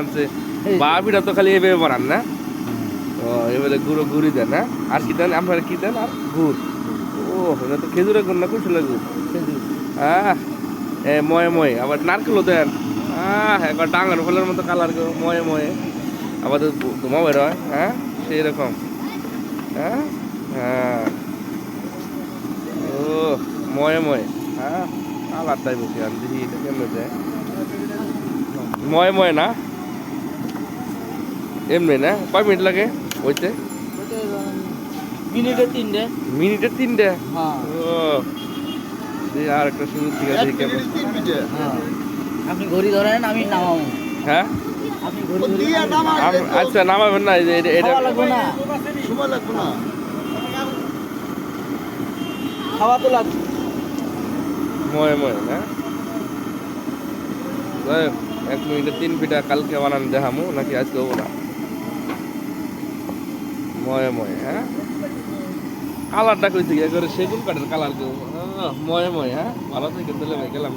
আনছে। বাপিটা তো খালি এভাবে বানান না। ও এবারে গুঁড়ো গুড়ি দেন না আর কি দেন? আপনারা কি দেন? আর গুড়। ও এটা তো খেজুরের গুড় না কুশলের গুড়? আহ এ ময়ে ময়ে। আবার নারকেলও দেন। আহ একবার ডাঙ্গার ফলের মতো কালার ময়ে ময়ে। আবার তো ধোঁয়া বের হয় হ্যাঁ? সেই রকম। হ্যাঁ? হ্যাঁ। ও ময়ে ময়ে। হ্যাঁ? কালারটাই বেশি আমি দেখি এটা কেমন দেয়? ময়ে ময়ে না? এমনি না? কয় মিনিট লাগে হইতে মিনিটে তিনটে। মিনিটে তিনটে? হ্যাঁ। আর একটা সুযোগ ঠিক আছে হ্যাঁ। আপনি ঘড়ি ধরেন আমি নামাবো। হ্যাঁ? আচ্ছা নামাবেন না এটা- এটা খাওয়া লাগবে না। সময় লাগবে না। খাওয়া তো লাগবে। ময়ে ময়ে না? এক মিনিটে তিন পিঠা কালকে বানান দেখামু নাকি আজকে হব না? ময়ে ময়ে হ্যাঁ? কালারটা কইতে গিয়ে করে সেগুন কাঠের কালার কেউ ময়ে ময়ে হ্যাঁ? ভালো থেকে তাহলে ভাই, গেলাম।